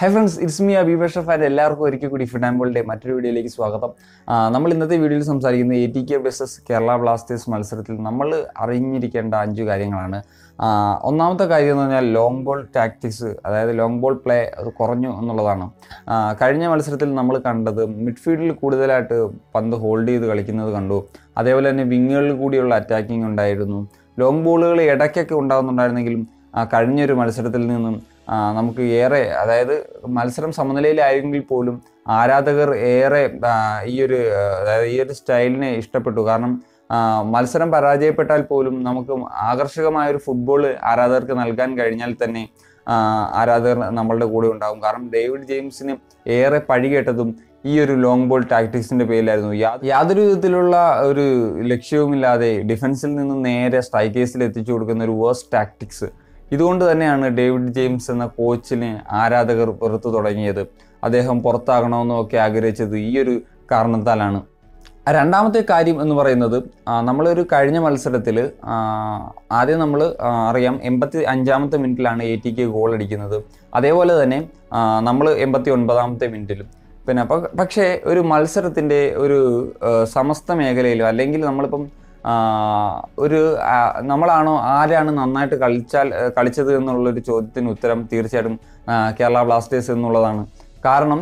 High friends it's മിയ അബീബ fan എല്ലാവർക്കും ഒരിക്കൽ കൂടി ഫിഡാംബോളിന്റെ മറ്റൊരു വീഡിയോയിലേക്ക് സ്വാഗതം. നമ്മൾ ഇന്നത്തെ വീഡിയോയിൽ സംസാരിക്കുന്ന A T K versus Kerala Blasters മത്സരത്തിൽ നമ്മൾ അറിഞ്ഞിരിക്കേണ്ട അഞ്ച് കാര്യങ്ങളാണ്. ഒന്നാമത്തെ കാര്യം എന്ന് പറഞ്ഞാൽ ലോങ് ബോൾ ടാക്ടിക്സ് അതായത് ലോങ് ബോൾ പ്ലേ അത് കുറഞ്ഞു എന്നുള്ളതാണ്. കഴിഞ്ഞ മത്സരത്തിൽ നമ്മൾ കണ്ടത് മിഡ്ഫീൽഡിൽ കൂടുതലായിട്ട് പന്ത് ഹോൾഡ് ചെയ്ത് കളിക്കുന്നത് കണ്ടു. അതേപോലെ തന്നെ വിങ്ങുകളിൽ കൂടിയുള്ള അറ്റാക്കിംഗ് ഉണ്ടായിരുന്നു. ലോങ് ബോളുകൾ ഇടയ്ക്കൊക്കെ ഉണ്ടാകുന്നുണ്ടായിരുന്നെങ്കിലും കഴിഞ്ഞൊരു മത്സരത്തിൽ നിന്നും നമുക്ക് ഏറെ അതായത് മത്സരം സമനിലയിലായെങ്കിൽ പോലും ആരാധകർ ഏറെ ഈ ഒരു അതായത് ഈ ഒരു സ്റ്റൈലിനെ ഇഷ്ടപ്പെട്ടു. കാരണം മത്സരം പരാജയപ്പെട്ടാൽ പോലും നമുക്ക് ആകർഷകമായ ഒരു ഫുട്ബോൾ ആരാധകർക്ക് നൽകാൻ കഴിഞ്ഞാൽ തന്നെ ആരാധകർ നമ്മളുടെ കൂടെ ഉണ്ടാകും കാരണം ഡേവിഡ് ജെയിംസിന് ഏറെ പഴി കേട്ടതും ഈ ഒരു ലോങ് ബോൾ ടാക്ടിക്സിന്റെ പേരിലായിരുന്നു. യാതൊരു വിധത്തിലുള്ള ഒരു ലക്ഷ്യവുമില്ലാതെ ഡിഫൻസിൽ നിന്ന് നേരെ സ്ട്രൈക്കേഴ്സിൽ എത്തിച്ചു കൊടുക്കുന്ന ഒരു വേഴ്സ് ടാക്ടിക്സ് ഇതുകൊണ്ട് തന്നെയാണ് ഡേവിഡ് ജെയിംസ് എന്ന കോച്ചിനെ ആരാധകർ പുറത്തു തുടങ്ങിയത്. അദ്ദേഹം പുറത്താകണമെന്നൊക്കെ ആഗ്രഹിച്ചത് ഈ ഒരു കാരണത്താലാണ്. രണ്ടാമത്തെ കാര്യം എന്ന് പറയുന്നത് നമ്മളൊരു കഴിഞ്ഞ മത്സരത്തിൽ ആദ്യം നമ്മൾ അറിയാം എൺപത്തി അഞ്ചാമത്തെ മിനിറ്റിലാണ് എ ടി കെ ഗോൾ അടിക്കുന്നത്. അതേപോലെ തന്നെ നമ്മൾ എൺപത്തി ഒൻപതാമത്തെ മിനിറ്റിലും. പിന്നെ പക്ഷേ ഒരു മത്സരത്തിന്റെ ഒരു സമസ്ത മേഖലയിലോ അല്ലെങ്കിൽ നമ്മളിപ്പം ഒരു നമ്മളാണോ ആരാണ് നന്നായിട്ട് കളിച്ചാൽ കളിച്ചത് എന്നുള്ളൊരു ചോദ്യത്തിന് ഉത്തരം തീർച്ചയായിട്ടും കേരള ബ്ലാസ്റ്റേഴ്സ് എന്നുള്ളതാണ്. കാരണം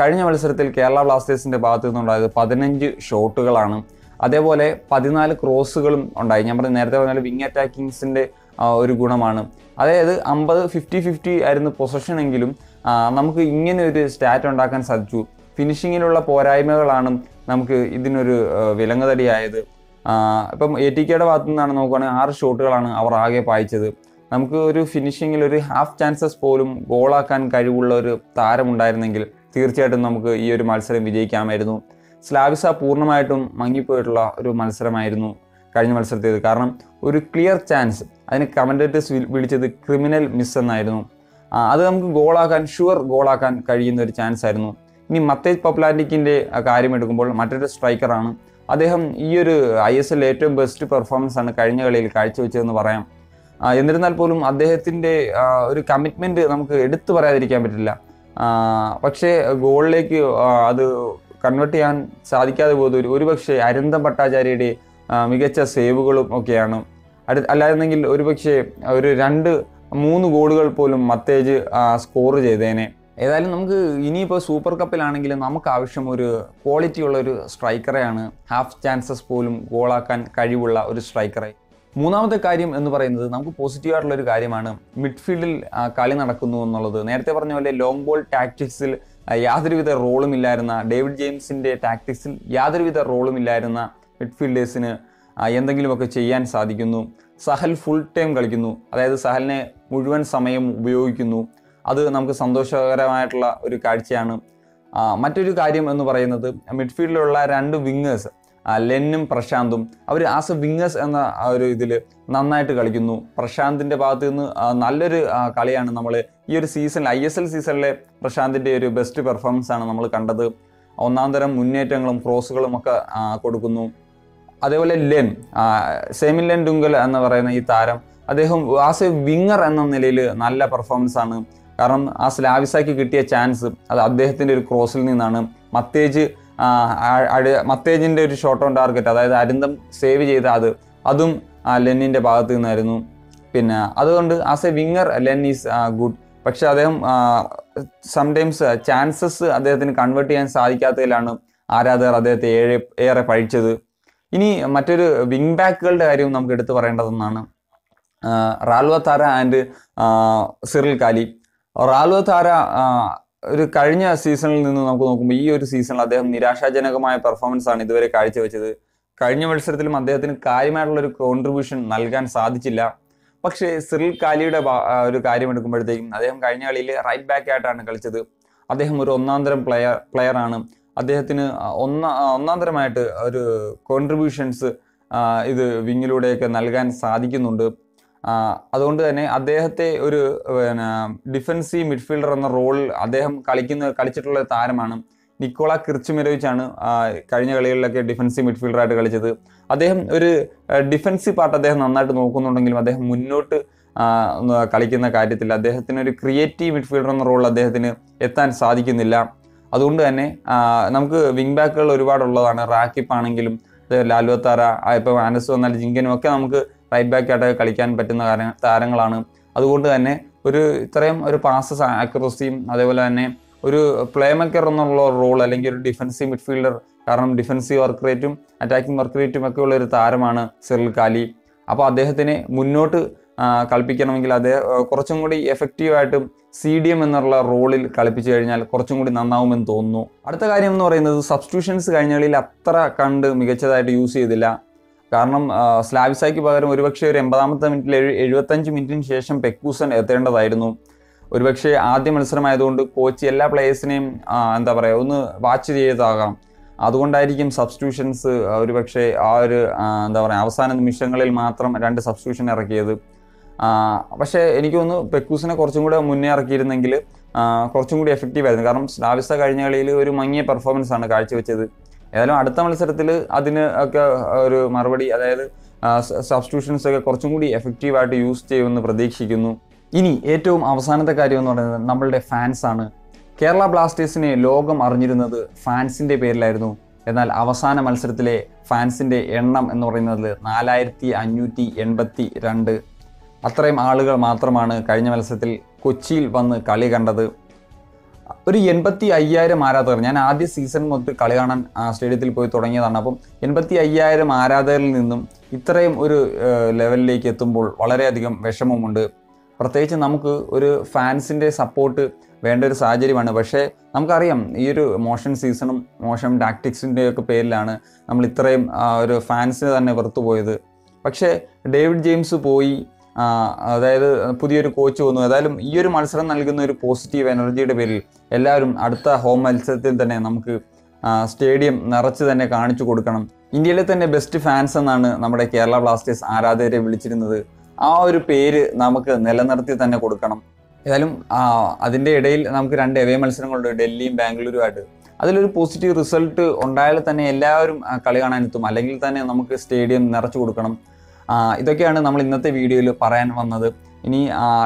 കഴിഞ്ഞ മത്സരത്തിൽ കേരള ബ്ലാസ്റ്റേഴ്സിന്റെ ഭാഗത്തു നിന്നുണ്ടായത് പതിനഞ്ച് ഷോട്ടുകളാണ്. അതേപോലെ പതിനാല് ക്രോസുകളും ഉണ്ടായി. ഞാൻ പറഞ്ഞ നേരത്തെ പറഞ്ഞാൽ വിങ് അറ്റാക്കിങ്സിന്റെ ഒരു ഗുണമാണ്. അതായത് അമ്പത് ഫിഫ്റ്റി ഫിഫ്റ്റി ആയിരുന്നു പൊസഷൻ എങ്കിലും നമുക്ക് ഇങ്ങനെ ഒരു സ്റ്റാറ്റ് ഉണ്ടാക്കാൻ സാധിച്ചു. ഫിനിഷിങ്ങിലുള്ള പോരായ്മകളാണ് നമുക്ക് ഇതിനൊരു വിലങ്ങതടിയായത്. ഇപ്പം എ ടി കെയുടെ ഭാഗത്തു നിന്നാണ് നോക്കുകയാണെങ്കിൽ ആറ് ഷോട്ടുകളാണ് അവർ ആകെ പായിച്ചത്. നമുക്ക് ഒരു ഫിനിഷിങ്ങിൽ ഒരു ഹാഫ് ചാൻസസ് പോലും ഗോളാക്കാൻ കഴിവുള്ള ഒരു താരമുണ്ടായിരുന്നെങ്കിൽ തീർച്ചയായിട്ടും നമുക്ക് ഈ ഒരു മത്സരം വിജയിക്കാമായിരുന്നു. സ്ലാവിസ പൂർണമായിട്ടും മങ്ങിപ്പോയിട്ടുള്ള ഒരു മത്സരമായിരുന്നു കഴിഞ്ഞ മത്സരത്തേത്. കാരണം ഒരു ക്ലിയർ ചാൻസ് അതിന് കമന്റേറ്റേഴ്സ് വിളിച്ചത് ക്രിമിനൽ മിസ് എന്നായിരുന്നു. അത് നമുക്ക് ഗോളാക്കാൻ ഷുവർ ഗോളാക്കാൻ കഴിയുന്ന ഒരു ചാൻസ് ആയിരുന്നു. ഇനി മത്തേജ് പപ്ലാന്റിക്കിന്റെ കാര്യം എടുക്കുമ്പോൾ മറ്റൊരു സ്ട്രൈക്കറാണ് അദ്ദേഹം ഈ ഒരു ഐ എസ് എൽ ഏറ്റവും ബെസ്റ്റ് പെർഫോമൻസ് ആണ് കഴിഞ്ഞ കളിയിൽ കാഴ്ചവെച്ചതെന്ന് പറയാം. എന്നിരുന്നാൽ പോലും അദ്ദേഹത്തിന്റെ ഒരു കമ്മിറ്റ്മെന്റ് നമുക്ക് എടുത്തു പറയാതിരിക്കാൻ പറ്റില്ല. പക്ഷേ ഗോളിലേക്ക് അത് കൺവേർട്ട് ചെയ്യാൻ സാധിക്കാതെ പോയത് ഒരു ഒരുപക്ഷെ അരിന്തം ഭട്ടാചാര്യയുടെ മികച്ച സേവുകളും ഒക്കെയാണ്. അടു അല്ലായിരുന്നെങ്കിൽ ഒരുപക്ഷെ ഒരു രണ്ട് മൂന്ന് ഗോളുകൾ പോലും മത്തേജ് സ്കോർ ചെയ്തേനെ. ഏതായാലും നമുക്ക് ഇനിയിപ്പോൾ സൂപ്പർ കപ്പിലാണെങ്കിൽ നമുക്ക് ആവശ്യം ഒരു ക്വാളിറ്റി ഉള്ള ഒരു സ്ട്രൈക്കറെയാണ്. ഹാഫ് ചാൻസസ് പോലും ഗോളാക്കാൻ കഴിവുള്ള ഒരു സ്ട്രൈക്കറെ. മൂന്നാമത്തെ കാര്യം എന്ന് പറയുന്നത് നമുക്ക് പോസിറ്റീവ് ആയിട്ടുള്ള ഒരു കാര്യമാണ്. മിഡ്ഫീൽഡിൽ കളി നടക്കുന്നു എന്നുള്ളത്. നേരത്തെ പറഞ്ഞ പോലെ ലോങ് ബോൾ ടാക്ടിക്സിൽ യാതൊരുവിധ റോളും ഇല്ലായിരുന്ന ഡേവിഡ് ജെയിംസിന്റെ ടാക്ടിക്സിൽ യാതൊരുവിധ റോളും ഇല്ലായിരുന്ന മിഡ്ഫീൽഡേഴ്സിന് എന്തെങ്കിലുമൊക്കെ ചെയ്യാൻ സാധിക്കുന്നു. സഹൽ ഫുൾ ടൈം കളിക്കുന്നു. അതായത് സഹലിനെ മുഴുവൻ സമയം ഉപയോഗിക്കുന്നു. അത് നമുക്ക് സന്തോഷകരമായിട്ടുള്ള ഒരു കാഴ്ചയാണ്. മറ്റൊരു കാര്യം എന്ന് പറയുന്നത് മിഡ്ഫീൽഡിലുള്ള രണ്ട് വിങ്ങേഴ്സ് ലെന്നും പ്രശാന്തും അവർ ആസ് എ വിങ്ങേഴ്സ് എന്ന ഒരു ഇതിൽ നന്നായിട്ട് കളിക്കുന്നു. പ്രശാന്തിന്റെ ഭാഗത്ത് നിന്ന് നല്ലൊരു കളിയാണ് നമ്മൾ ഈ ഒരു സീസണിൽ ഐ എസ് എൽ സീസണിലെ പ്രശാന്തിന്റെ ഒരു ബെസ്റ്റ് പെർഫോമൻസ് ആണ് നമ്മൾ കണ്ടത്. ഒന്നാം തരം മുന്നേറ്റങ്ങളും ക്രോസുകളും ഒക്കെ കൊടുക്കുന്നു. അതേപോലെ ലെൻ സെമിൻ ലെൻ ഡുങ്കൽ എന്ന് പറയുന്ന ഈ താരം അദ്ദേഹം ആസ് എ വിങ്ങർ എന്ന നിലയിൽ നല്ല പെർഫോമൻസ് ആണ്. കാരണം ആ സ്ലാവിസാക്കി കിട്ടിയ ചാൻസ് അത് അദ്ദേഹത്തിന്റെ ഒരു ക്രോസിൽ നിന്നാണ്. മത്തേജ് മത്തേജിന്റെ ഒരു ഷോട്ട് ഓൺ ടാർഗറ്റ് അതായത് അരിന്തം സേവ് ചെയ്ത അത് അതും ലെന്നിന്റെ ഭാഗത്ത് നിന്നായിരുന്നു. പിന്നെ അതുകൊണ്ട് as a winger Len is good പക്ഷെ അദ്ദേഹം സംടൈംസ് ചാൻസസ് അദ്ദേഹത്തിന് കൺവേർട്ട് ചെയ്യാൻ സാധിക്കാത്തതിലാണ് ആരാധകർ അദ്ദേഹത്തെ ഏറെ ഏറെ പഴിച്ചത്. ഇനി മറ്റൊരു വിങ് ബാക്കുകളുടെ കാര്യവും നമുക്ക് എടുത്തു പറയേണ്ടതെന്നാണ് റാൽവ താര ആൻഡ് സിറിൽ കാലി. റാൽവ താര ഒരു കഴിഞ്ഞ സീസണിൽ നിന്ന് നമുക്ക് നോക്കുമ്പോൾ ഈ ഒരു സീസണിൽ അദ്ദേഹം നിരാശാജനകമായ പെർഫോമൻസ് ആണ് ഇതുവരെ കാഴ്ചവെച്ചത്. കഴിഞ്ഞ മത്സരത്തിലും അദ്ദേഹത്തിന് കാര്യമായിട്ടുള്ള ഒരു കോൺട്രിബ്യൂഷൻ നൽകാൻ സാധിച്ചില്ല. പക്ഷേ സിറിൽ കാലിയുടെ ഒരു കാര്യം എടുക്കുമ്പോഴത്തേക്കും അദ്ദേഹം കഴിഞ്ഞ കളിയിൽ റൈറ്റ് ബാക്ക് ആയിട്ടാണ് കളിച്ചത്. അദ്ദേഹം ഒരു ഒന്നാം തരം പ്ലെയർ ആണ്. അദ്ദേഹത്തിന് ഒന്നാ ഒന്നാം തരമായിട്ട് ഒരു കോൺട്രിബ്യൂഷൻസ് ഇത് വിങ്ങിലൂടെയൊക്കെ നൽകാൻ സാധിക്കുന്നുണ്ട്. അതുകൊണ്ട് തന്നെ അദ്ദേഹത്തെ ഒരു പിന്നെ ഡിഫൻസീവ് മിഡ്ഫീൽഡർ എന്ന റോളിൽ അദ്ദേഹം കളിക്കുന്ന കളിച്ചിട്ടുള്ള താരമാണ്. നിക്കോള കിർച്ചുമെരോവിച്ച് ആണ് കഴിഞ്ഞ കളികളിലൊക്കെ ഡിഫൻസീവ് മിഡ്ഫീൽഡറായിട്ട് കളിച്ചത്. അദ്ദേഹം ഒരു ഡിഫൻസീവ് പാർട്ട് അദ്ദേഹം നന്നായിട്ട് നോക്കുന്നുണ്ടെങ്കിലും അദ്ദേഹം മുന്നോട്ട് കളിക്കുന്ന കാര്യത്തിൽ അദ്ദേഹത്തിന് ഒരു ക്രിയേറ്റീവ് മിഡ്ഫീൽഡർ എന്ന റോളിൽ അദ്ദേഹത്തിന് എത്താൻ സാധിക്കുന്നില്ല. അതുകൊണ്ട് തന്നെ നമുക്ക് വിങ് ബാക്കുകൾ ഒരുപാടുള്ളതാണ്. റാക്കിപ്പ് ആണെങ്കിലും ലാലുവത്താര ഇപ്പോൾ ആനസ് വന്നാൽ ജിങ്കനും ഒക്കെ നമുക്ക് റൈറ്റ് ബാക്ക് ആയിട്ട് കളിക്കാൻ പറ്റുന്ന താരങ്ങളാണ്. അതുകൊണ്ട് തന്നെ ഒരു ഇത്രയും ഒരു പാസ് ആക്യുറസിയും അതേപോലെ തന്നെ ഒരു പ്ലേ മേക്കർ എന്നുള്ള റോൾ അല്ലെങ്കിൽ ഒരു ഡിഫൻസീവ് മിഡ്ഫീൽഡർ കാരണം ഡിഫൻസീവ് വർക്ക് റേറ്റും അറ്റാക്കിംഗ് വർക്ക് റേറ്റും ഒക്കെ ഉള്ള ഒരു താരമാണ് സിറിൽ കാലി. അപ്പോൾ അദ്ദേഹത്തിനെ മുന്നോട്ട് കളിപ്പിക്കണമെങ്കിൽ ആ, കുറച്ചും കൂടി എഫക്റ്റീവായിട്ടും സി ഡി എം എന്നുള്ള റോളിൽ കളിപ്പിച്ചു കഴിഞ്ഞാൽ കുറച്ചും കൂടി നന്നാവുമെന്ന് തോന്നുന്നു. അടുത്ത കാര്യം എന്ന് പറയുന്നത് സബ്സ്റ്റിറ്റ്യൂഷൻസ് കഴിഞ്ഞ കളിയിൽ അത്ര കണ്ട് മികച്ചതായിട്ട് യൂസ് ചെയ്തില്ല. കാരണം സ്ലാവിസായ്ക്ക് പകരം ഒരുപക്ഷെ ഒരു എൺപതാമത്തെ മിനിറ്റിൽ എഴു എഴുപത്തഞ്ച് മിനിറ്റിന് ശേഷം പെക്കൂസൻ എത്തേണ്ടതായിരുന്നു. ഒരുപക്ഷെ ആദ്യ മത്സരമായതുകൊണ്ട് കോച്ച് എല്ലാ പ്ലേയേഴ്സിനെയും എന്താ പറയുക ഒന്ന് വാച്ച് ചെയ്താകാം അതുകൊണ്ടായിരിക്കും സബ്സ്റ്റിറ്റ്യൂഷൻസ് ഒരുപക്ഷെ ആ ഒരു എന്താ പറയുക അവസാന നിമിഷങ്ങളിൽ മാത്രം രണ്ട് സബ്സ്റ്റിറ്റ്യൂഷൻ ഇറക്കിയത്. പക്ഷേ എനിക്ക് തോന്നുന്നു പെക്കൂസിനെ കുറച്ചും കൂടെ മുന്നേ ഇറക്കിയിരുന്നെങ്കിൽ കുറച്ചും കൂടി എഫക്റ്റീവ് ആയിരുന്നു. കാരണം സ്ലാവിസ കഴിഞ്ഞ കളിയിൽ ഒരു മങ്ങിയ പെർഫോമൻസ് ആണ് കാഴ്ചവെച്ചത്. ഏതായാലും അടുത്ത മത്സരത്തിൽ അതിന് ഒക്കെ ഒരു മറുപടി അതായത് സബ്സ്റ്റിറ്റ്യൂഷൻസ് ഒക്കെ കുറച്ചും കൂടി എഫക്റ്റീവായിട്ട് യൂസ് ചെയ്യുമെന്ന് പ്രതീക്ഷിക്കുന്നു. ഇനി ഏറ്റവും അവസാനത്തെ കാര്യം എന്ന് പറയുന്നത് നമ്മളുടെ ഫാൻസ് ആണ്. കേരള ബ്ലാസ്റ്റേഴ്സിനെ ലോകം അറിഞ്ഞിരുന്നത് ഫാൻസിന്റെ പേരിലായിരുന്നു. എന്നാൽ അവസാന മത്സരത്തിലെ ഫാൻസിന്റെ എണ്ണം എന്ന് പറയുന്നത് നാലായിരത്തി അഞ്ഞൂറ്റി എൺപത്തി രണ്ട്. അത്രയും ആളുകൾ മാത്രമാണ് കഴിഞ്ഞ മത്സരത്തിൽ കൊച്ചിയിൽ വന്ന് കളി കണ്ടത്. ഒരു എൺപത്തി അയ്യായിരം ആരാധകർ. ഞാൻ ആദ്യ സീസൺ മൊത്തം കളി കാണാൻ സ്റ്റേഡിയത്തിൽ പോയി തുടങ്ങിയതാണ്. അപ്പം എൺപത്തി അയ്യായിരം ആരാധകരിൽ നിന്നും ഇത്രയും ഒരു ലെവലിലേക്ക് എത്തുമ്പോൾ വളരെയധികം വിഷമമുണ്ട്. പ്രത്യേകിച്ച് നമുക്ക് ഒരു ഫാൻസിന്റെ സപ്പോർട്ട് വേണ്ട ഒരു സാഹചര്യമാണ്. പക്ഷേ നമുക്കറിയാം ഈ ഒരു മോഷൻ സീസണും മോശം ടാക്ടിക്സിന്റെ ഒക്കെ പേരിലാണ് നമ്മൾ ഇത്രയും ഒരു ഫാൻസിനെ തന്നെ വെറുത്തു പോയത്. പക്ഷേ ഡേവിഡ് ജെയിംസ് പോയി അതായത് പുതിയൊരു കോച്ച് വന്നു. ഏതായാലും ഈ ഒരു മത്സരം നൽകുന്ന ഒരു പോസിറ്റീവ് എനർജിയുടെ പേരിൽ എല്ലാവരും അടുത്ത ഹോം മത്സരത്തിൽ തന്നെ നമുക്ക് സ്റ്റേഡിയം നിറച്ച് തന്നെ കാണിച്ചു കൊടുക്കണം. ഇന്ത്യയിലെ തന്നെ ബെസ്റ്റ് ഫാൻസ് എന്നാണ് നമ്മുടെ കേരള ബ്ലാസ്റ്റേഴ്സ് ആരാധകരെ വിളിച്ചിരുന്നത്. ആ ഒരു പേര് നമുക്ക് നിലനിർത്തി തന്നെ കൊടുക്കണം. ഏതായാലും അതിന്റെ ഇടയിൽ നമുക്ക് രണ്ട് എവേ മത്സരങ്ങളുണ്ട് ഡൽഹിയും ബാംഗ്ലൂരുമായിട്ട്. അതിലൊരു പോസിറ്റീവ് റിസൾട്ട് ഉണ്ടായാൽ തന്നെ എല്ലാവരും കളി കാണാൻ എത്തും. അല്ലെങ്കിൽ തന്നെ നമുക്ക് സ്റ്റേഡിയം നിറച്ചു കൊടുക്കണം. ഇതൊക്കെയാണ് നമ്മൾ ഇന്നത്തെ വീഡിയോയിൽ പറയാൻ വന്നത്. ഇനി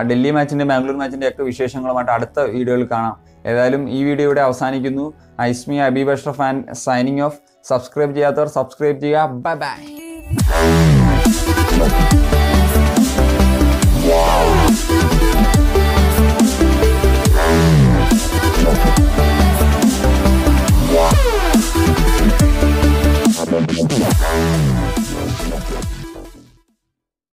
ഡൽഹി മാച്ചിന്റെ ബാംഗ്ലൂർ മാച്ചിന്റെ ഒക്കെ വിശേഷങ്ങളുമായിട്ട് അടുത്ത വീഡിയോയിൽ കാണാം. ഏതായാലും ഈ വീഡിയോ ഇവിടെ അവസാനിക്കുന്നു. It's me Abeeb Ashraf and signing off subscribe ചെയ്യാത്തവർ സബ്സ്ക്രൈബ് ചെയ്യുക. Bye bye